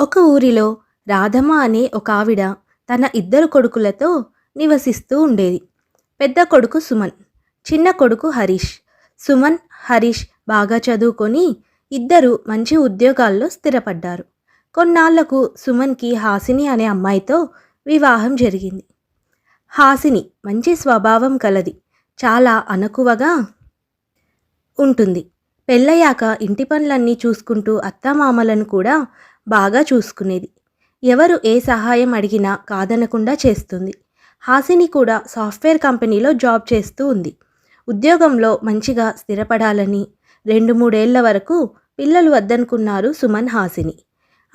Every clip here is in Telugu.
ఒక ఊరిలో రాధమ్మ అనే ఒక ఆవిడ తన ఇద్దరు కొడుకులతో నివసిస్తూ ఉండేది. పెద్ద కొడుకు సుమన్ చిన్న కొడుకు హరీష్. సుమన్ హరీష్ బాగా చదువుకొని ఇద్దరు మంచి ఉద్యోగాల్లో స్థిరపడ్డారు. కొన్నాళ్ళకు సుమన్కి హాసిని అనే అమ్మాయితో వివాహం జరిగింది. హాసిని మంచి స్వభావం కలది చాలా అనకువగా ఉంటుంది. పెళ్ళయ్యాక ఇంటి పనులన్నీ చూసుకుంటూ అత్తమామలను కూడా బాగా చూసుకునేది. ఎవరు ఏ సహాయం అడిగినా కాదనకుండా చేస్తుంది. హాసిని కూడా సాఫ్ట్వేర్ కంపెనీలో జాబ్ చేస్తూ ఉంది. ఉద్యోగంలో మంచిగా స్థిరపడాలని రెండు మూడేళ్ళ వరకు పిల్లలు వద్దనుకున్నారు సుమన్ హాసిని.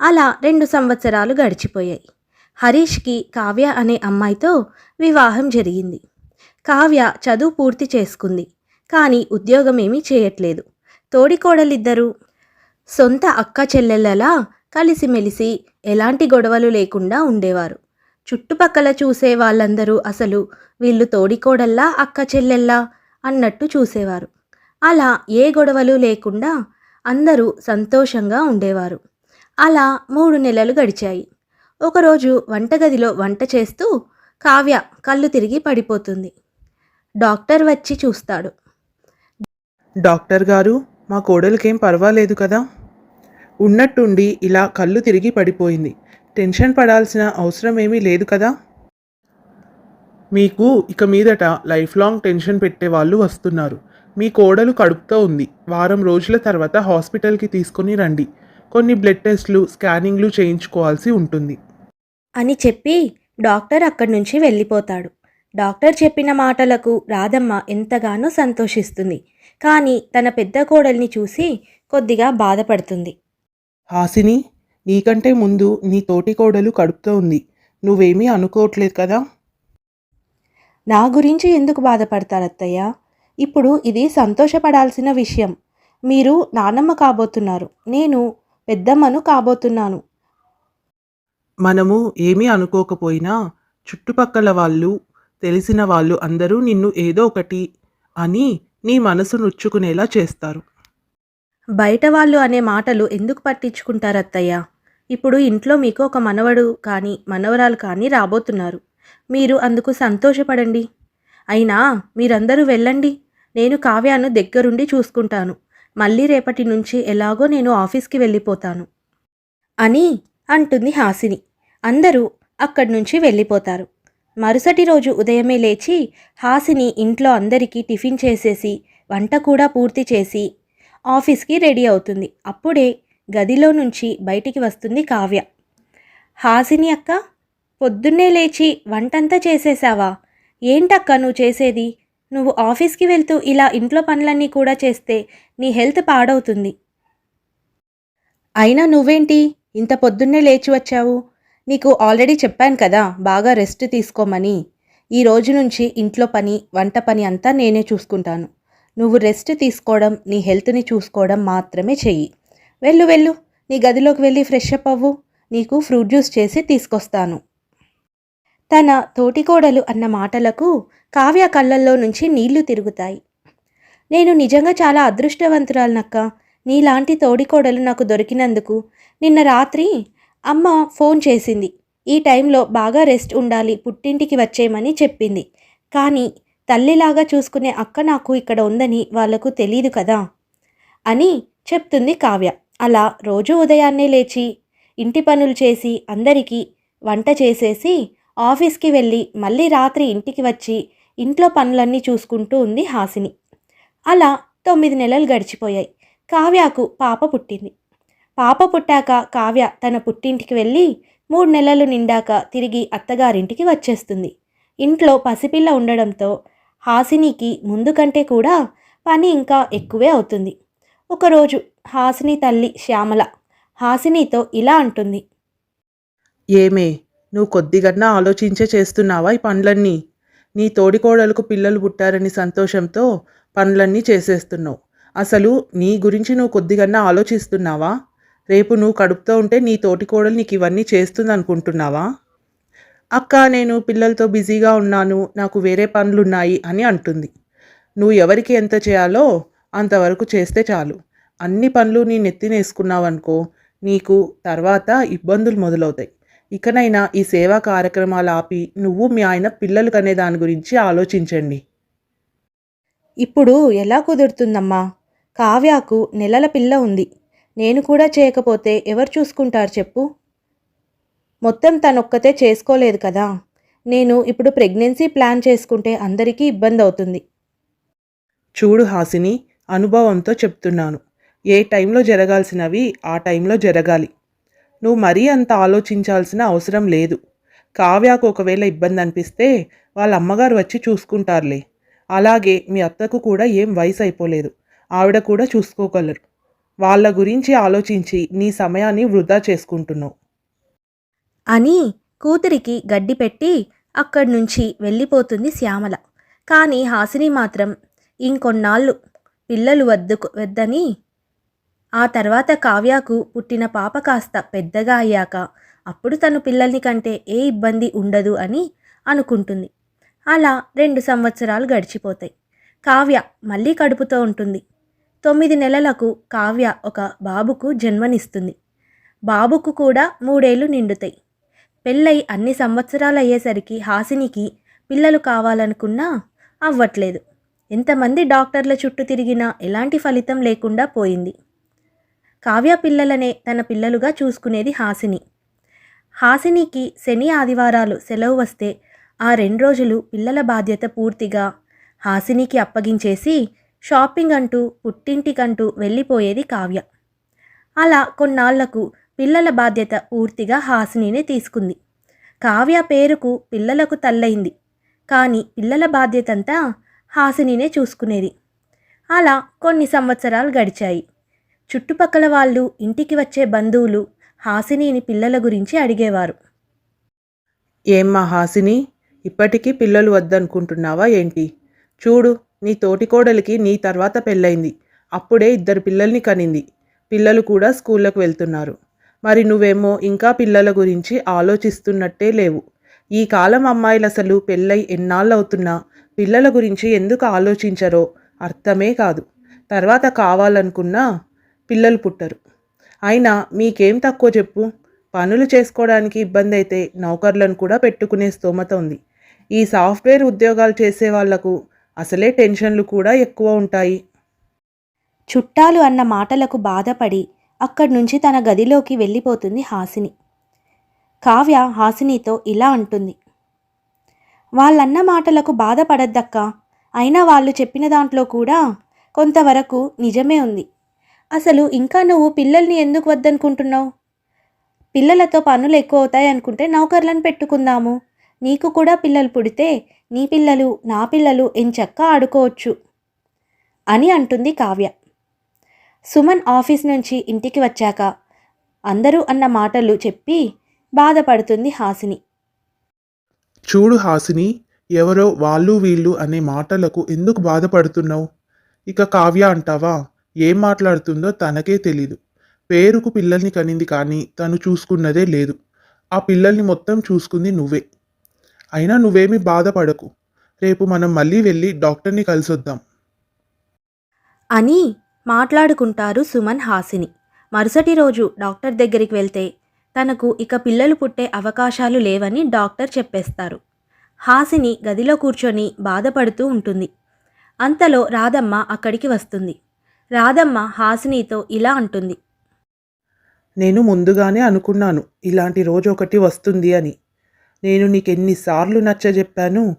అలా రెండు సంవత్సరాలు గడిచిపోయాయి. హరీష్కి కావ్య అనే అమ్మాయితో వివాహం జరిగింది. కావ్య చదువు పూర్తి చేసుకుంది. కానీ ఉద్యోగం ఏమీ చేయట్లేదు. తోడికోడలిద్దరూ సొంత అక్క చెల్లెళ్ళలా కలిసిమెలిసి ఎలాంటి గొడవలు లేకుండా ఉండేవారు. చుట్టుపక్కల చూసే వాళ్ళందరూ అసలు వీళ్ళు తోడికోడల్లా అక్క చెల్లెల్లా అన్నట్టు చూసేవారు. అలా ఏ గొడవలు లేకుండా అందరూ సంతోషంగా ఉండేవారు. అలా మూడు నెలలు గడిచాయి. ఒకరోజు వంటగదిలో వంట చేస్తూ కావ్య కళ్ళు తిరిగి పడిపోతుంది. డాక్టర్ వచ్చి చూస్తాడు. డాక్టర్ గారు మా కోడలికేం పర్వాలేదు కదా? ఉన్నట్టుండి ఇలా కళ్ళు తిరిగి పడిపోయింది. టెన్షన్ పడాల్సిన అవసరం ఏమీ లేదు కదా? మీకు ఇక మీదట లైఫ్ లాంగ్ టెన్షన్ పెట్టే వాళ్ళు వస్తున్నారు. మీ కోడలు కడుపుతో ఉంది. వారం రోజుల తర్వాత హాస్పిటల్కి తీసుకొని రండి. కొన్ని బ్లడ్ టెస్ట్లు స్కానింగ్లు చేయించుకోవాల్సి ఉంటుంది. అని చెప్పి డాక్టర్ అక్కడి నుంచి వెళ్ళిపోతాడు. డాక్టర్ చెప్పిన మాటలకు రాధమ్మ ఎంతగానో సంతోషిస్తుంది. కానీ తన పెద్ద కోడల్ని చూసి కొద్దిగా బాధపడుతుంది. హాసిని నీకంటే ముందు నీ తోటి కోడలు కడుపుతో ఉంది. నువ్వేమీ అనుకోవట్లేదు కదా? నా గురించి ఎందుకు బాధపడతారు అత్తయ్య ఇప్పుడు ఇది సంతోషపడాల్సిన విషయం. మీరు నానమ్మ కాబోతున్నారు. నేను పెద్దమ్మను కాబోతున్నాను. మనము ఏమీ అనుకోకపోయినా చుట్టుపక్కల వాళ్ళు తెలిసిన వాళ్ళు అందరూ నిన్ను ఏదో ఒకటి అని నీ మనసు నొచ్చుకునేలా చేస్తారు. బయట వాళ్ళు అనే మాటలు ఎందుకు పట్టించుకుంటారు అత్తయ్య? ఇప్పుడు ఇంట్లో మీకు ఒక మనవడు కానీ మనవరాలు కానీ రాబోతున్నారు. మీరు అందుకు సంతోషపడండి. అయినా మీరందరూ వెళ్ళండి. నేను కావ్యాను దగ్గరుండి చూసుకుంటాను. మళ్ళీ రేపటి నుంచి ఎలాగో నేను ఆఫీస్కి వెళ్ళిపోతాను. అని అంటుంది హాసిని. అందరూ అక్కడి నుంచి వెళ్ళిపోతారు. మరుసటి రోజు ఉదయమే లేచి హాసిని ఇంట్లో అందరికీ టిఫిన్ చేసేసి వంట కూడా పూర్తి చేసి ఆఫీస్కి రెడీ అవుతుంది. అప్పుడే గదిలో నుంచి బయటికి వస్తుంది కావ్య. హాసిని అక్క పొద్దున్నే లేచి వంటంతా చేసేసావా? ఏంటక్క నువ్వు చేసేది? నువ్వు ఆఫీస్కి వెళ్తూ ఇలా ఇంట్లో పనులన్నీ కూడా చేస్తే నీ హెల్త్ పాడవుతుంది. అయినా నువ్వేంటి? ఇంత పొద్దున్నే లేచి వచ్చావు. నీకు ఆల్రెడీ చెప్పాను కదా బాగా రెస్ట్ తీసుకోమని. ఈ రోజు నుంచి ఇంట్లో పని వంట పని అంతా నేనే చూసుకుంటాను. నువ్వు రెస్ట్ తీసుకోవడం నీ హెల్త్ని చూసుకోవడం మాత్రమే చెయ్యి. వెళ్ళు వెళ్ళు. నీ గదిలోకి వెళ్ళి ఫ్రెష్ అప్ అవ్వు. నీకు ఫ్రూట్ జ్యూస్ చేసి తీసుకొస్తాను. తన తోటికోడలు అన్న మాటలకు కావ్య కళ్ళల్లో నుంచి నీళ్ళు తిరుగుతాయి. నేను నిజంగా చాలా అదృష్టవంతురాలనక్క. నీలాంటి తోడికోడలు నాకు దొరికినందుకు నిన్న రాత్రి అమ్మ ఫోన్ చేసింది. ఈ టైంలో బాగా రెస్ట్ ఉండాలి పుట్టింటికి వచ్చేయమని చెప్పింది. కానీ తల్లిలాగా చూసుకునే అక్క నాకు ఇక్కడ ఉందని వాళ్ళకు తెలీదు కదా అని చెప్తుంది కావ్య. అలా రోజు ఉదయాన్నే లేచి ఇంటి పనులు చేసి అందరికీ వంట చేసేసి ఆఫీస్కి వెళ్ళి మళ్ళీ రాత్రి ఇంటికి వచ్చి ఇంట్లో పనులన్నీ చూసుకుంటూ ఉంది హాసిని. అలా తొమ్మిది నెలలు గడిచిపోయాయి. కావ్యకు పాప పుట్టింది. పాప పుట్టాక కావ్య తన పుట్టింటికి వెళ్ళి మూడు నెలలు నిండాక తిరిగి అత్తగారింటికి వచ్చేస్తుంది. ఇంట్లో పసిపిల్ల ఉండడంతో హాసినికి ముందు కంటే కూడా పని ఇంకా ఎక్కువే అవుతుంది. ఒకరోజు హాసిని తల్లి శ్యామల హాసినితో ఇలా అంటుంది. ఏమే నువ్వు కొద్దిగన్నా ఆలోచించే చేస్తున్నావా ఈ పనులన్నీ? నీ తోడికోడలకు పిల్లలు పుట్టారని సంతోషంతో పనులన్నీ చేసేస్తున్నావు. అసలు నీ గురించి నువ్వు కొద్దిగన్నా ఆలోచిస్తున్నావా? రేపు నువ్వు కడుపుతో ఉంటే నీ తోటికోడలు నీకు ఇవన్నీ చేస్తుంది అనుకుంటున్నావా అక్క నేను పిల్లలతో బిజీగా ఉన్నాను నాకు వేరే పనులున్నాయి అని అంటుంది. నువ్వు ఎవరికి ఎంత చేయాలో అంతవరకు చేస్తే చాలు. అన్ని పనులు నీ నెత్తినేసుకున్నావనుకో నీకు తర్వాత ఇబ్బందులు మొదలవుతాయి. ఇకనైనా ఈ సేవా కార్యక్రమాలు ఆపి నువ్వు మీ ఆయన పిల్లలు కనే దాని గురించి ఆలోచించండి. ఇప్పుడు ఎలా కుదురుతుందమ్మా? కావ్యకు నెలల పిల్ల ఉంది. నేను కూడా చేయకపోతే ఎవరు చూసుకుంటారు చెప్పు. మొత్తం తనొక్కతే చేసుకోలేదు కదా. నేను ఇప్పుడు ప్రెగ్నెన్సీ ప్లాన్ చేసుకుంటే అందరికీ ఇబ్బంది అవుతుంది చూడు హాసిని అనుభవంతో చెప్తున్నాను. ఏ టైంలో జరగాల్సినవి ఆ టైంలో జరగాలి. నువ్వు మరీ అంత ఆలోచించాల్సిన అవసరం లేదు. కావ్యకు ఒకవేళ ఇబ్బంది అనిపిస్తే వాళ్ళ అమ్మగారు వచ్చి చూసుకుంటారులే. అలాగే మీ అత్తకు కూడా ఏం వయసు అయిపోలేదు ఆవిడ కూడా చూసుకోగలరు. వాళ్ళ గురించి ఆలోచించి నీ సమయాన్ని వృధా చేసుకుంటున్నావు. అని కూతురికి గడ్డి పెట్టి అక్కడి నుంచి వెళ్ళిపోతుంది శ్యామల. కానీ హాసిని మాత్రం ఇంకొన్నాళ్ళు పిల్లలు వద్దుకు వద్దని ఆ తర్వాత కావ్యకు పుట్టిన పాప కాస్త పెద్దగా అయ్యాక అప్పుడు తను పిల్లల్ని కంటే ఏ ఇబ్బంది ఉండదు అని అనుకుంటుంది. అలా రెండు సంవత్సరాలు గడిచిపోతాయి. కావ్య మళ్ళీ కడుపుతో ఉంటుంది. తొమ్మిది నెలలకు కావ్య ఒక బాబుకు జన్మనిస్తుంది. బాబుకు కూడా మూడేళ్ళు నిండుతాయి. పెళ్ళై అన్ని సంవత్సరాలు అయ్యేసరికి హాసినికి పిల్లలు కావాలనుకున్నా అవ్వట్లేదు. ఎంతమంది డాక్టర్ల చుట్టూ తిరిగినా ఎలాంటి ఫలితం లేకుండా పోయింది. కావ్య పిల్లలనే తన పిల్లలుగా చూసుకునేది హాసిని. హాసినికి శని ఆదివారాలు సెలవు వస్తే ఆ రెండు రోజులు పిల్లల బాధ్యత పూర్తిగా హాసినికి అప్పగించేసి షాపింగ్ అంటూ పుట్టింటికంటూ వెళ్ళిపోయేది కావ్య. అలా కొన్నాళ్ళకు పిల్లల బాధ్యత పూర్తిగా హాసినినే తీసుకుంది. కావ్య పేరుకు పిల్లలకు తల్లయింది. కానీ పిల్లల బాధ్యతంతా హాసినినే చూసుకునేది. అలా కొన్ని సంవత్సరాలు గడిచాయి. చుట్టుపక్కల వాళ్ళు ఇంటికి వచ్చే బంధువులు హాసినిని పిల్లల గురించి అడిగేవారు. ఏమ్మా హాసిని ఇప్పటికీ పిల్లలు వద్దనుకుంటున్నావా ఏంటి? చూడు నీ తోటికోడలికి నీ తర్వాత పెళ్ళయింది. అప్పుడే ఇద్దరు పిల్లల్ని కనింది. పిల్లలు కూడా స్కూళ్ళకు వెళ్తున్నారు. మరి నువ్వేమో ఇంకా పిల్లల గురించి ఆలోచిస్తున్నట్టే లేవు. ఈ కాలం అమ్మాయిలు అసలు పెళ్ళై ఎన్నాళ్ళు అవుతున్నా పిల్లల గురించి ఎందుకు ఆలోచించరో అర్థమే కాదు. తర్వాత కావాలనుకున్నా పిల్లలు పుట్టరు. అయినా మీకేం తక్కువ చెప్పు? పనులు చేసుకోవడానికి ఇబ్బంది అయితే నౌకర్లను కూడా పెట్టుకునే స్తోమత ఉంది. ఈ సాఫ్ట్వేర్ ఉద్యోగాలు చేసే వాళ్ళకు అసలే టెన్షన్లు కూడా ఎక్కువ ఉంటాయి. చుట్టాలు అన్న మాటలకు బాధపడి అక్కడి నుంచి తన గదిలోకి వెళ్ళిపోతుంది హాసిని. కావ్య హాసినితో ఇలా అంటుంది. వాళ్ళన్న మాటలకు బాధపడద్దక్క. అయినా వాళ్ళు చెప్పిన దాంట్లో కూడా కొంతవరకు నిజమే ఉంది. అసలు ఇంకా నువ్వు పిల్లల్ని ఎందుకు వద్దనుకుంటున్నావు? పిల్లలతో పనులు ఎక్కువ అవుతాయి అనుకుంటే నౌకర్లను పెట్టుకుందాము. నీకు కూడా పిల్లలు పుడితే నీ పిల్లలు నా పిల్లలు ఎంచక్క ఆడుకోవచ్చు అని అంటుంది కావ్య. సుమన్ ఆఫీస్ నుంచి ఇంటికి వచ్చాక అందరూ అన్న మాటలు చెప్పి బాధపడుతుంది హాసిని. చూడు హాసిని ఎవరో వాళ్ళు వీళ్ళు అనే మాటలకు ఎందుకు బాధపడుతున్నావు? ఇక కావ్య అంటావా? ఏం మాట్లాడుతుందో తనకే తెలీదు. పేరుకు పిల్లల్ని కనింది కానీ తను చూసుకున్నదే లేదు. ఆ పిల్లల్ని మొత్తం చూసుకుంది నువ్వే. అయినా నువ్వేమీ బాధపడకు. రేపు మనం మళ్ళీ వెళ్ళి డాక్టర్ని కలిసొద్దాం. అని మాట్లాడుకుంటారు సుమన్ హాసిని. మరుసటి రోజు డాక్టర్ దగ్గరికి వెళ్తే తనకు ఇక పిల్లలు పుట్టే అవకాశాలు లేవని డాక్టర్ చెప్పేస్తారు. హాసిని గదిలో కూర్చొని బాధపడుతూ ఉంటుంది. అంతలో రాధమ్మ అక్కడికి వస్తుంది. రాధమ్మ హాసినితో ఇలా అంటుంది. నేను ముందుగానే అనుకున్నాను ఇలాంటి రోజు ఒకటి వస్తుంది అని. నేను నీకెన్నిసార్లు నచ్చజెప్పాను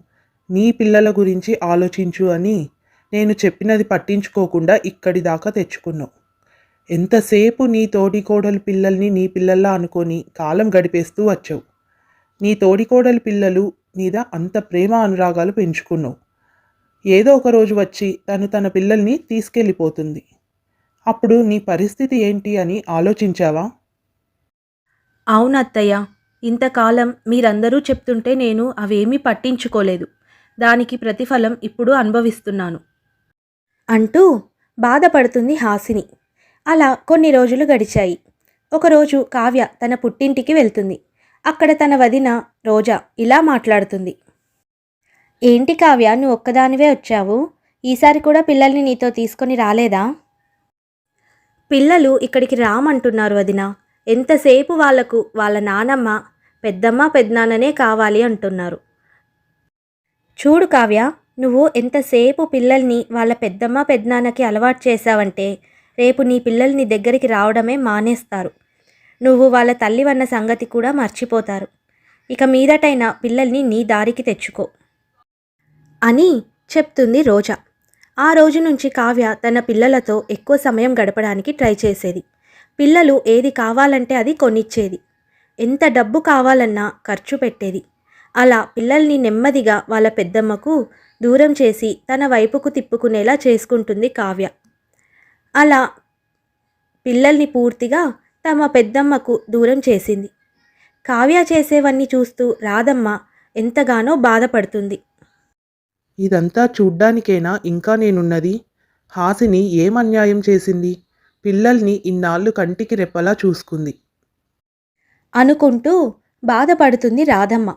నీ పిల్లల గురించి ఆలోచించు అని నేను చెప్పినది పట్టించుకోకుండా ఇక్కడి దాకా తెచ్చుకున్నావు. ఎంతసేపు నీ తోడికోడలు పిల్లల్ని నీ పిల్లల్లా అనుకొని కాలం గడిపేస్తూ వచ్చావు. నీ తోడికోడలు పిల్లలు మీద అంత ప్రేమ అనురాగాలు పెంచుకున్నావు. ఏదో ఒక రోజు వచ్చి తను తన పిల్లల్ని తీసుకెళ్ళిపోతుంది. అప్పుడు నీ పరిస్థితి ఏంటి అని ఆలోచించావా? అవునత్తయ్య ఇంతకాలం మీరందరూ చెప్తుంటే నేను అవేమీ పట్టించుకోలేదు. దానికి ప్రతిఫలం ఇప్పుడు అనుభవిస్తున్నాను. అంటూ బాధపడుతుంది హాసిని. అలా కొన్ని రోజులు గడిచాయి. ఒకరోజు కావ్య తన పుట్టింటికి వెళ్తుంది. అక్కడ తన వదిన రోజా ఇలా మాట్లాడుతుంది. ఏంటి కావ్య నువ్వు ఒక్కదానివే వచ్చావు? ఈసారి కూడా పిల్లల్ని నీతో తీసుకొని రాలేదా? పిల్లలు ఇక్కడికి రామంటున్నారు వదిన. ఎంతసేపు వాళ్ళకు వాళ్ళ నానమ్మ పెద్దమ్మ పెద్దనాన్ననే కావాలి అంటున్నారు. చూడు కావ్య నువ్వు ఎంతసేపు పిల్లల్ని వాళ్ళ పెద్దమ్మ పెద్దనాన్నకి అలవాటు చేశావంటే రేపు నీ పిల్లలు నీ దగ్గరికి రావడమే మానేస్తారు. నువ్వు వాళ్ళ తల్లివన్న సంగతి కూడా మర్చిపోతారు. ఇక మీదటైనా పిల్లల్ని నీ దారికి తెచ్చుకో. అని చెప్తుంది రోజా. ఆ రోజు నుంచి కావ్య తన పిల్లలతో ఎక్కువ సమయం గడపడానికి ట్రై చేసేది. పిల్లలు ఏది కావాలంటే అది కొనిచ్చేది. ఎంత డబ్బు కావాలన్నా ఖర్చు పెట్టేది. అలా పిల్లల్ని నెమ్మదిగా వాళ్ళ పెద్దమ్మకు దూరం చేసి తన వైపుకు తిప్పుకునేలా చేసుకుంటుంది కావ్య. అలా పిల్లల్ని పూర్తిగా తమ పెద్దమ్మకు దూరం చేసింది. కావ్య చేసేవన్నీ చూస్తూ రాధమ్మ ఎంతగానో బాధపడుతుంది. ఇదంతా చూడ్డానికేనా ఇంకా నేనున్నది? హాసిని ఏం అన్యాయం చేసింది? పిల్లల్ని ఇన్నాళ్ళు కంటికి రెప్పలా చూసుకుంది. అనుకుంటూ బాధపడుతుంది రాధమ్మ.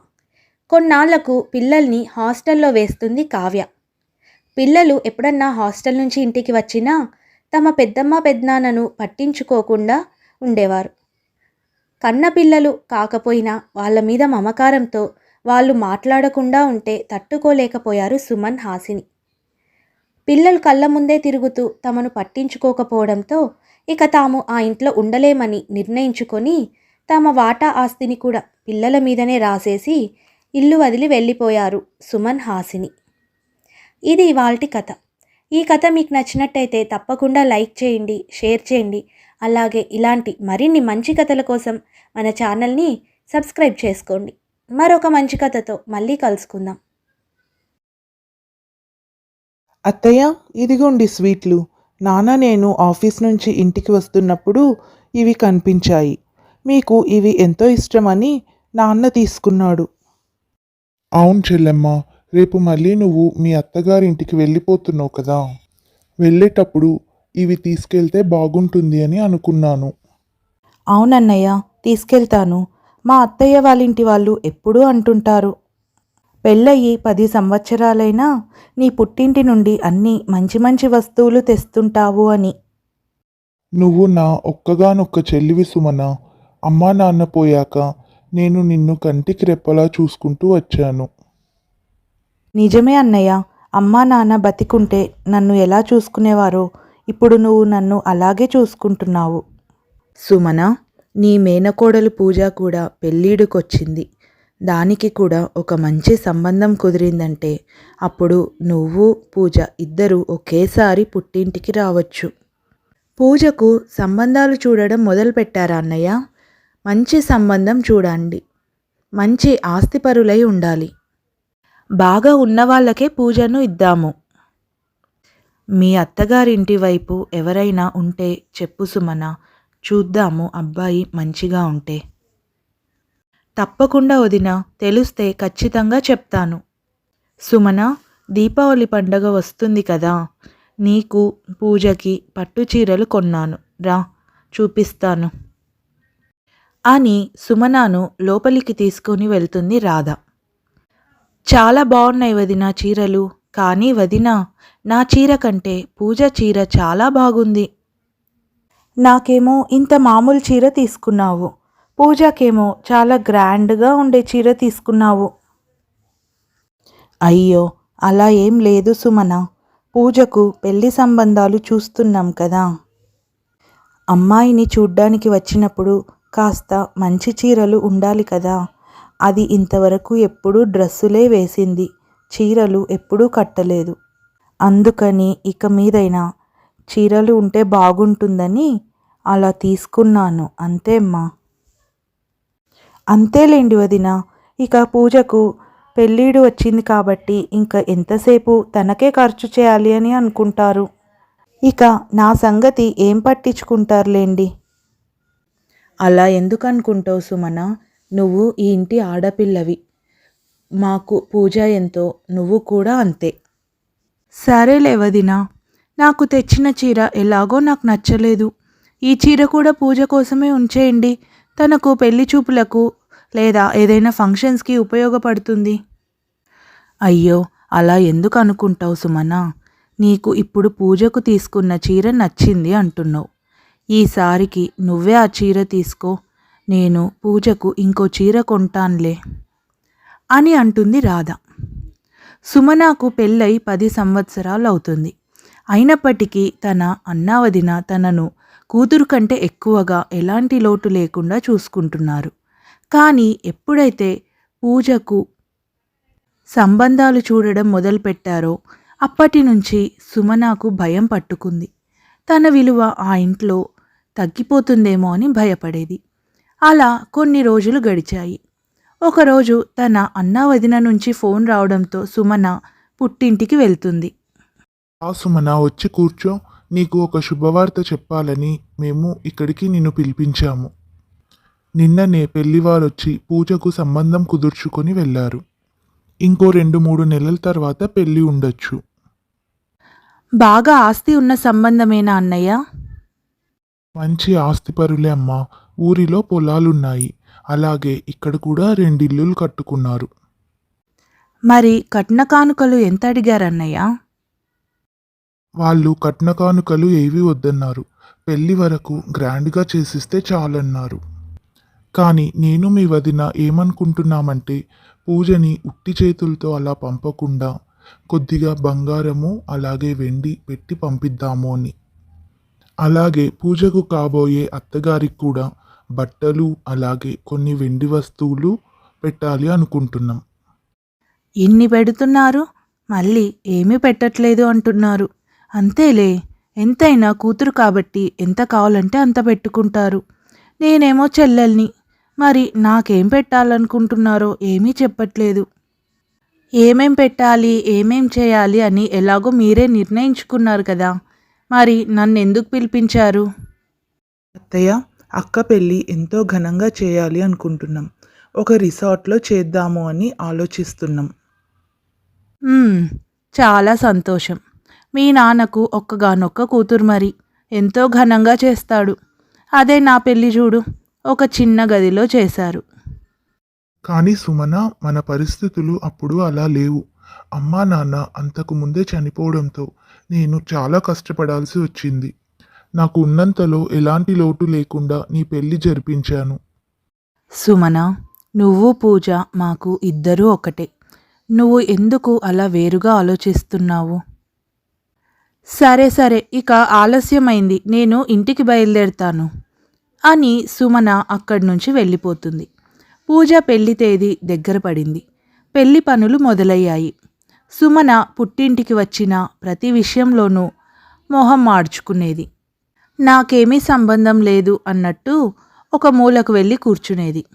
కొన్నాళ్ళకు పిల్లల్ని హాస్టల్లో వేస్తుంది కావ్య. పిల్లలు ఎప్పుడన్నా హాస్టల్ నుంచి ఇంటికి వచ్చినా తమ పెద్దమ్మ పెద్దనాన్నను పట్టించుకోకుండా ఉండేవారు. కన్న పిల్లలు కాకపోయినా వాళ్ళ మీద మమకారంతో వాళ్ళు మాట్లాడకుండా ఉంటే తట్టుకోలేకపోయారు సుమన్ హాసిని. పిల్లలు కళ్ళ ముందే తిరుగుతూ తమను పట్టించుకోకపోవడంతో ఇక తాము ఆ ఇంట్లో ఉండలేమని నిర్ణయించుకొని తమ వాటా ఆస్తిని కూడా పిల్లల మీదనే రాసేసి ఇల్లు వదిలి వెళ్ళిపోయారు సుమన్ హాసిని. ఇది ఇవాల్టి కథ. ఈ కథ మీకు నచ్చినట్టయితే తప్పకుండా లైక్ చేయండి షేర్ చేయండి. అలాగే ఇలాంటి మరిన్ని మంచి కథల కోసం మన ఛానల్ని సబ్స్క్రైబ్ చేసుకోండి. మరొక మంచి కథతో మళ్ళీ కలుసుకుందాం. అత్తయ్య ఇదిగోండి స్వీట్లు. నాన్న నేను ఆఫీస్ నుంచి ఇంటికి వస్తున్నప్పుడు ఇవి కనిపించాయి. మీకు ఇవి ఎంతో ఇష్టమని నాన్న తీసుకున్నాడు. అవును చెల్లెమ్మ రేపు మళ్ళీ నువ్వు మీ అత్తగారింటికి వెళ్ళిపోతున్నావు కదా. వెళ్ళేటప్పుడు ఇవి తీసుకెళ్తే బాగుంటుంది అని అనుకున్నాను. అవునన్నయ్య తీసుకెళ్తాను. మా అత్తయ్య వాళ్ళింటి వాళ్ళు ఎప్పుడూ అంటుంటారు పెళ్ళయి పది సంవత్సరాలైనా నీ పుట్టింటి నుండి అన్ని మంచి మంచి వస్తువులు తెస్తుంటావు అని. నువ్వు నా ఒక్కగానొక్క చెల్లివి సుమన అమ్మా నాన్న పోయాక నేను నిన్ను కంటికి రెప్పలా చూసుకుంటూ వచ్చాను. నిజమే అన్నయ్య. అమ్మా నాన్న బతికుంటే నన్ను ఎలా చూసుకునేవారో ఇప్పుడు నువ్వు నన్ను అలాగే చూసుకుంటున్నావు. సుమన నీ మేనకోడలు పూజ కూడా పెళ్ళీడుకొచ్చింది దానికి కూడా ఒక మంచి సంబంధం కుదిరిందంటే అప్పుడు నువ్వు పూజ ఇద్దరూ ఒకేసారి పుట్టింటికి రావచ్చు. పూజకు సంబంధాలు చూడడం మొదలుపెట్టారా అన్నయ్య? మంచి సంబంధం చూడండి. మంచి ఆస్తిపరులై ఉండాలి. బాగా ఉన్నవాళ్ళకే పూజను ఇద్దాము. మీ అత్తగారింటి వైపు ఎవరైనా ఉంటే చెప్పు సుమన చూద్దాము అబ్బాయి మంచిగా ఉంటే. తప్పకుండా వదిన తెలిస్తే ఖచ్చితంగా చెప్తాను. సుమన దీపావళి పండగ వస్తుంది కదా నీకు పూజకి పట్టు చీరలు కొన్నాను. రా చూపిస్తాను. అని సుమనాను లోపలికి తీసుకుని వెళ్తుంది రాధ. చాలా బాగున్నాయి వదిన చీరలు కానీ వదిన నా చీర కంటే పూజ చీర చాలా బాగుంది. నాకేమో ఇంత మామూలు చీర తీసుకున్నావు. పూజకేమో చాలా గ్రాండ్గా ఉండే చీర తీసుకున్నావు. అయ్యో అలా ఏం లేదు సుమన. పూజకు పెళ్ళి సంబంధాలు చూస్తున్నాం కదా. అమ్మాయిని చూడ్డానికి వచ్చినప్పుడు కాస్త మంచి చీరలు ఉండాలి కదా. అది ఇంతవరకు ఎప్పుడూ డ్రెస్సులే వేసింది. చీరలు ఎప్పుడూ కట్టలేదు. అందుకని ఇక మీదైనా చీరలు ఉంటే బాగుంటుందని అలా తీసుకున్నాను. అంతే అమ్మా అంతేలేండి వదిన. ఇక పూజకు పెళ్ళీడు వచ్చింది కాబట్టి ఇంకా ఎంతసేపు తనకే ఖర్చు చేయాలి అని అనుకుంటారు. ఇక నా సంగతి ఏం పట్టించుకుంటారులేండి? అలా ఎందుకనుకుంటావు సుమన? నువ్వు ఈ ఇంటి ఆడపిల్లవి. మాకు పూజ ఎంతో నువ్వు కూడా అంతే. సరేలే వదిన. నాకు తెచ్చిన చీర ఎలాగో నాకు నచ్చలేదు. ఈ చీర కూడా పూజ కోసమే ఉంచేయండి. తనకు పెళ్ళి చూపులకు లేదా ఏదైనా ఫంక్షన్స్కి ఉపయోగపడుతుంది. అయ్యో అలా ఎందుకు అనుకుంటావు సుమన? నీకు ఇప్పుడు పూజకు తీసుకున్న చీర నచ్చింది అంటున్నావు. ఈసారికి నువ్వే ఆ చీర తీసుకో నేను పూజకు ఇంకో చీర కొంటాన్లే అని అంటుంది రాధ. సుమనాకు పెళ్ళై పది సంవత్సరాలు అవుతుంది అయినప్పటికీ తన అన్నావదిన తనను కూతురు కంటే ఎక్కువగా ఎలాంటి లోటు లేకుండా చూసుకుంటున్నారు. కానీ ఎప్పుడైతే పూజకు సంబంధాలు చూడడం మొదలుపెట్టారో అప్పటి నుంచి సుమనాకు భయం పట్టుకుంది. తన విలువ ఆ ఇంట్లో తగ్గిపోతుందేమో అని భయపడేది. అలా కొన్ని రోజులు గడిచాయి. ఒకరోజు తన అన్నా వదిన నుంచి ఫోన్ రావడంతో సుమన పుట్టింటికి వెళ్తుంది. ఆ సుమన వచ్చి కూర్చో. నీకు ఒక శుభవార్త చెప్పాలని మేము ఇక్కడికి నిన్ను పిలిపించాము. నిన్ననే పెళ్ళివారొచ్చి పూజకు సంబంధం కుదుర్చుకొని వెళ్ళారు. ఇంకో రెండు మూడు నెలల తర్వాత పెళ్ళి ఉండొచ్చు. బాగా ఆస్తి ఉన్న సంబంధమేనా అన్నయ్య? మంచి ఆస్తిపరులే అమ్మా. ఊరిలో పొలాలున్నాయి. అలాగే ఇక్కడ కూడా రెండిల్లులు కట్టుకున్నారు. మరి కట్న కానుకలు ఎంత అడిగారన్నయ్య వాళ్ళు కట్న కానుకలు ఏవి వద్దన్నారు. పెళ్ళి వరకు గ్రాండ్గా చేసిస్తే చాలన్నారు. కానీ నేను మీ వదిన ఏమనుకుంటున్నామంటే పూజని ఉట్టి చేతులతో అలా పంపకుండా కొద్దిగా బంగారము అలాగే వెండి పెట్టి పంపిద్దాము అని. అలాగే పూజకు కాబోయే అత్తగారికి కూడా బట్టలు అలాగే కొన్ని వెండి వస్తువులు పెట్టాలి అనుకుంటున్నాం. ఇన్ని పెడుతున్నారు మళ్ళీ ఏమీ పెట్టట్లేదు అంటున్నారు. అంతేలే ఎంతైనా కూతురు కాబట్టి ఎంత కావాలంటే అంత పెట్టుకుంటారు. నేనేమో చెల్లెల్ని మరి నాకేం పెట్టాలనుకుంటున్నారో ఏమీ చెప్పట్లేదు. ఏమేం పెట్టాలి ఏమేం చేయాలి అని ఎలాగో మీరే నిర్ణయించుకున్నారు కదా. మరి నన్ను ఎందుకు పిలిపించారు? అత్తయ్య అక్క పెళ్ళి ఎంతో ఘనంగా చేయాలి అనుకుంటున్నాం. ఒక రిసార్ట్లో చేద్దాము అని ఆలోచిస్తున్నాం. చాలా సంతోషం. మీ నాన్నకు ఒక్కగానొక్క కూతురు మరి. ఎంతో ఘనంగా చేస్తాడు. అదే నా పెళ్ళి చూడు ఒక చిన్న గదిలో చేశారు. కానీ సుమన మన పరిస్థితులు అప్పుడు అలా లేవు. అమ్మా నాన్న అంతకు ముందే చనిపోవడంతో నేను చాలా కష్టపడాల్సి వచ్చింది. నాకు ఉన్నంతలో ఎలాంటి లోటు లేకుండా నీ పెళ్ళి జరిపించాను. సుమన నువ్వు పూజ మాకు ఇద్దరూ ఒకటే. నువ్వు ఎందుకు అలా వేరుగా ఆలోచిస్తున్నావు? సరే సరే ఇక ఆలస్యమైంది. నేను ఇంటికి బయలుదేరుతాను అని సుమన అక్కడి నుంచి వెళ్ళిపోతుంది. పూజ పెళ్ళి తేదీ దగ్గర పడింది. పెళ్ళి పనులు మొదలయ్యాయి. సుమన పుట్టింటికి వచ్చిన ప్రతి విషయంలోనూ మొహం మార్చుకునేది. నాకేమీ సంబంధం లేదు అన్నట్టు ఒక మూలకు వెళ్ళి కూర్చునేది.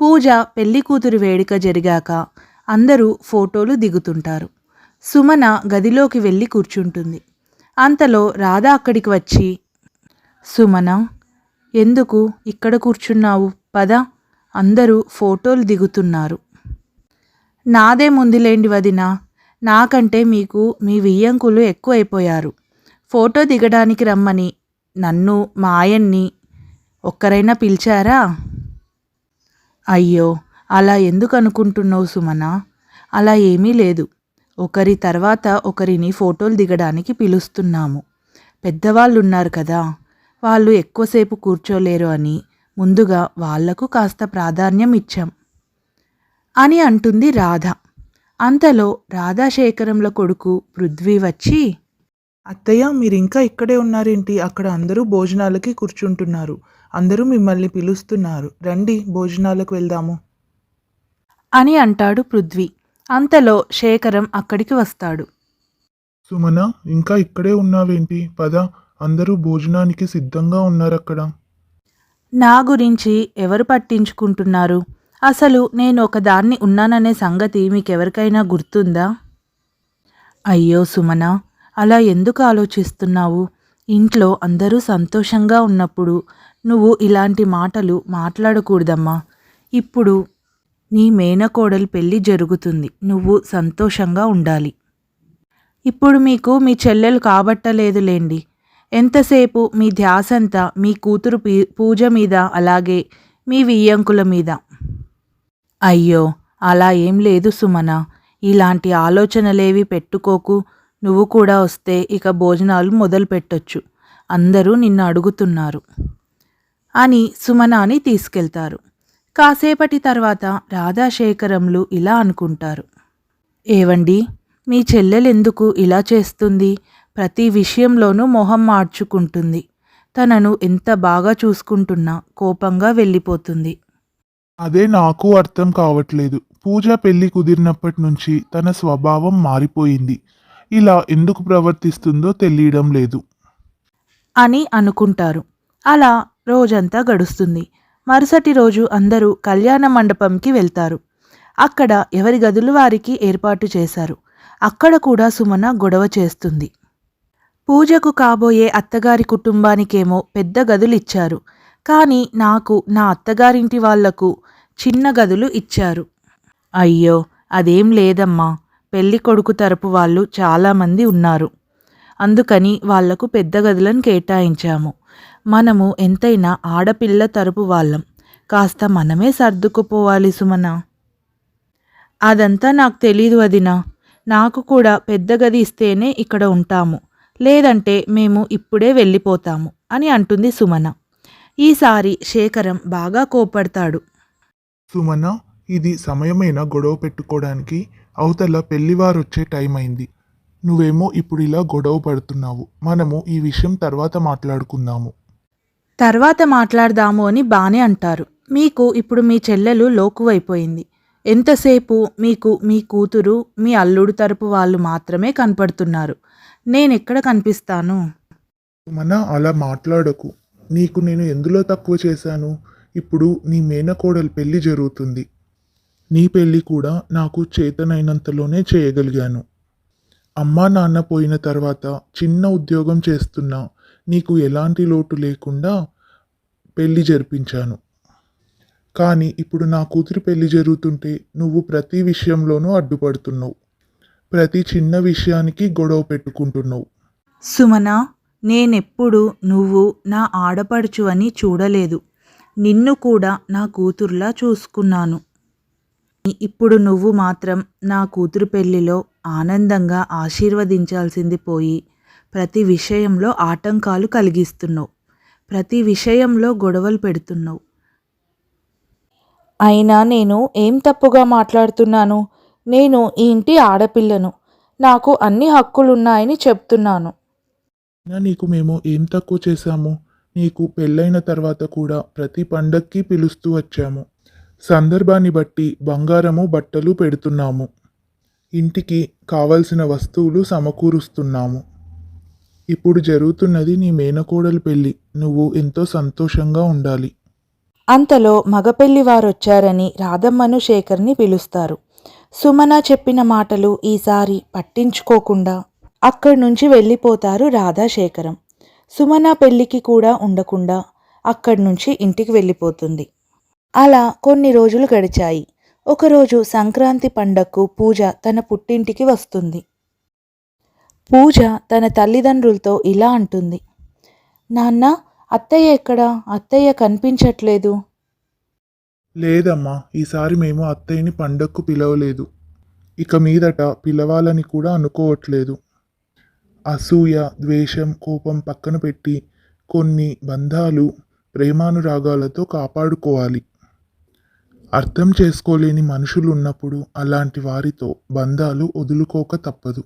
పూజ పెళ్ళి కూతురు వేడుక జరిగాక అందరూ ఫోటోలు దిగుతుంటారు. సుమన గదిలోకి వెళ్ళి కూర్చుంటుంది. అంతలో రాధ అక్కడికి వచ్చి సుమన ఎందుకు ఇక్కడ కూర్చున్నావు? పద. అందరూ ఫోటోలు దిగుతున్నారు. నాదే ముందులేండి వదిన. నాకంటే మీకు మీ వియ్యంకులు ఎక్కువైపోయారు. ఫోటో దిగడానికి రమ్మని నన్ను మా ఆయన్ని ఒక్కరైనా పిలిచారా? అయ్యో అలా ఎందుకు అనుకుంటున్నావు సుమన? అలా ఏమీ లేదు. ఒకరి తర్వాత ఒకరిని ఫోటోలు దిగడానికి పిలుస్తున్నాము. పెద్దవాళ్ళు ఉన్నారు కదా. వాళ్ళు ఎక్కువసేపు కూర్చోలేరు అని ముందుగా వాళ్ళకు కాస్త ప్రాధాన్యం ఇచ్చాం. అని అంటుంది రాధ. అంతలో రాధాశేఖరంల కొడుకు పృథ్వీ వచ్చి అత్తయ్య మీరు ఇంకా ఇక్కడే ఉన్నారేంటి? అక్కడ అందరూ భోజనాలకి కూర్చుంటున్నారు. అందరూ మిమ్మల్ని పిలుస్తున్నారు. రండి భోజనాలకు వెళ్దాము. అని అంటాడు పృథ్వీ. అంతలో శేఖరం అక్కడికి వస్తాడు. సుమన ఇంకా ఇక్కడే ఉన్నావేంటి? పద అందరూ భోజనానికి సిద్ధంగా ఉన్నారక్కడ. నా గురించి ఎవరు పట్టించుకుంటున్నారు? అసలు నేను ఒకదాన్ని ఉన్నాననే సంగతి మీకెవరికైనా గుర్తుందా? అయ్యో సుమన అలా ఎందుకు ఆలోచిస్తున్నావు? ఇంట్లో అందరూ సంతోషంగా ఉన్నప్పుడు నువ్వు ఇలాంటి మాటలు మాట్లాడకూడదమ్మా. ఇప్పుడు నీ మేనకోడలు పెళ్ళి జరుగుతుంది. నువ్వు సంతోషంగా ఉండాలి. ఇప్పుడు మీకు మీ చెల్లెలు కాబట్టలేదులేండి. ఎంతసేపు మీ ధ్యాసంతా మీ కూతురు పీ- పూజ మీద అలాగే మీ వియ్యంకుల మీద? అయ్యో అలా ఏం లేదు సుమన. ఇలాంటి ఆలోచనలేవి పెట్టుకోకు. నువ్వు కూడా వస్తే ఇక భోజనాలు మొదలు పెట్టొచ్చు. అందరూ నిన్ను అడుగుతున్నారు. అని సుమనాని తీసుకెళ్తారు. కాసేపటి తర్వాత రాధాశేఖరంలు ఇలా అనుకుంటారు. ఏవండి మీ చెల్లెలెందుకు ఇలా చేస్తుంది? ప్రతి విషయంలోనూ మొహం మార్చుకుంటుంది. తనను ఎంత బాగా చూసుకుంటున్నా కోపంగా వెళ్ళిపోతుంది. అదే నాకు అర్థం కావట్లేదు. పూజ పెళ్ళి కుదిరినప్పటి నుంచి తన స్వభావం మారిపోయింది. ఇలా ఎందుకు ప్రవర్తిస్తుందో తెలియడం లేదు. అని అనుకుంటారు. అలా రోజంతా గడుస్తుంది. మరుసటి రోజు అందరూ కళ్యాణ మండపంకి వెళ్తారు. అక్కడ ఎవరి గదులు వారికి ఏర్పాటు చేశారు. అక్కడ కూడా సుమన గొడవ చేస్తుంది. పూజకు కాబోయే అత్తగారి కుటుంబానికేమో పెద్ద గదులు ఇచ్చారు కానీ నాకు నా అత్తగారింటి వాళ్ళకు చిన్న గదులు ఇచ్చారు. అయ్యో అదేం లేదమ్మా. పెళ్ళి కొడుకు తరపు వాళ్ళు చాలామంది ఉన్నారు. అందుకని వాళ్ళకు పెద్ద గదులను కేటాయించాము. మనము ఎంతైనా ఆడపిల్ల తరపు వాళ్ళం. కాస్త మనమే సర్దుకుపోవాలి సుమన. అదంతా నాకు తెలీదు అదినా నాకు కూడా పెద్ద గది ఇస్తేనే ఇక్కడ ఉంటాము. లేదంటే మేము ఇప్పుడే వెళ్ళిపోతాము అని అంటుంది సుమన. ఈసారి శేఖరం బాగా కోపడతాడు సుమన ఇది సమయమైన గొడవ పెట్టుకోవడానికి అవతల పెళ్ళివారు వచ్చే టైం అయింది నువ్వేమో ఇప్పుడు ఇలా గొడవ పడుతున్నావు. మనము ఈ విషయం తర్వాత మాట్లాడుకుందాము. తర్వాత మాట్లాడదాము అని బానే అంటారు. మీకు ఇప్పుడు మీ చెల్లెలు లోకువైపోయింది. ఎంతసేపు మీకు మీ కూతురు మీ అల్లుడు తరపు వాళ్ళు మాత్రమే కనపడుతున్నారు. నేనెక్కడ కనిపిస్తాను? మన అలా మాట్లాడకు. నీకు నేను ఎందులో తక్కువ చేశాను? ఇప్పుడు నీ మేనకోడలు పెళ్ళి జరుగుతుంది. నీ పెళ్ళి కూడా నాకు చేతనైనంతలోనే చేయగలిగాను. అమ్మా నాన్న పోయిన తర్వాత చిన్న ఉద్యోగం చేస్తున్నా. నీకు ఎలాంటి లోటు లేకుండా పెళ్ళి జరిపించాను. కానీ ఇప్పుడు నా కూతురి పెళ్ళి జరుగుతుంటే నువ్వు ప్రతి విషయంలోనూ అడ్డుపడుతున్నావు. ప్రతి చిన్న విషయానికి గొడవ పెట్టుకుంటున్నావు. సుమన నేనెప్పుడు నువ్వు నా ఆడపడుచు అని చూడలేదు. నిన్ను కూడా నా కూతురులా చూసుకున్నాను. ఇప్పుడు నువ్వు మాత్రం నా కూతురు పెళ్ళిలో ఆనందంగా ఆశీర్వదించాల్సింది పోయి ప్రతి విషయంలో ఆటంకాలు కలిగిస్తున్నావు. ప్రతి విషయంలో గొడవలు పెడుతున్నావు. అయినా నేను ఏం తప్పుగా మాట్లాడుతున్నాను? నేను ఈ ఇంటి ఆడపిల్లను. నాకు అన్ని హక్కులున్నాయని చెప్తున్నాను. అయినా నీకు మేము ఏం తక్కువ చేశాము? నీకు పెళ్ళైన తర్వాత కూడా ప్రతి పండక్కి పిలుస్తూ వచ్చాము. సందర్భాన్ని బట్టి బంగారము బట్టలు పెడుతున్నాము. ఇంటికి కావలసిన వస్తువులు సమకూరుస్తున్నాము. ఇప్పుడు జరుగుతున్నది నీ మేనకోడలు పెళ్ళి. నువ్వు ఎంతో సంతోషంగా ఉండాలి. అంతలో మగపెళ్ళి వారొచ్చారని రాధమ్మను శేఖర్ని పిలుస్తారు. సుమన చెప్పిన మాటలు ఈసారి పట్టించుకోకుండా అక్కడి నుంచి వెళ్ళిపోతారు రాధాశేఖరం. సుమన పెళ్ళికి కూడా ఉండకుండా అక్కడి నుంచి ఇంటికి వెళ్ళిపోతుంది. అలా కొన్ని రోజులు గడిచాయి. ఒకరోజు సంక్రాంతి పండగకు పూజ తన పుట్టింటికి వస్తుంది. పూజ తన తల్లిదండ్రులతో ఇలా అంటుంది. నాన్న అత్తయ్య ఎక్కడా? అత్తయ్య కనిపించట్లేదు. లేదమ్మా ఈసారి మేము అత్తయ్యని పండక్కు పిలవలేదు. ఇక మీదట పిలవాలని కూడా అనుకోవట్లేదు. అసూయ ద్వేషం కోపం పక్కన పెట్టి కొన్ని బంధాలు ప్రేమానురాగాలతో కాపాడుకోవాలి. అర్థం చేసుకోలేని మనుషులు ఉన్నప్పుడు అలాంటి వారితో బంధాలు వదులుకోక తప్పదు.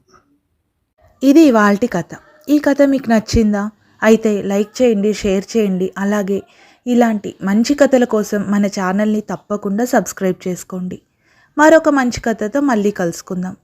ఇది ఇవాల్టి కథ. ఈ కథ మీకు నచ్చిందా? అయితే లైక్ చేయండి షేర్ చేయండి. అలాగే ఇలాంటి మంచి కథల కోసం మన ఛానల్ని తప్పకుండా సబ్స్క్రైబ్ చేసుకోండి. మరొక మంచి కథతో మళ్ళీ కలుసుకుందాం.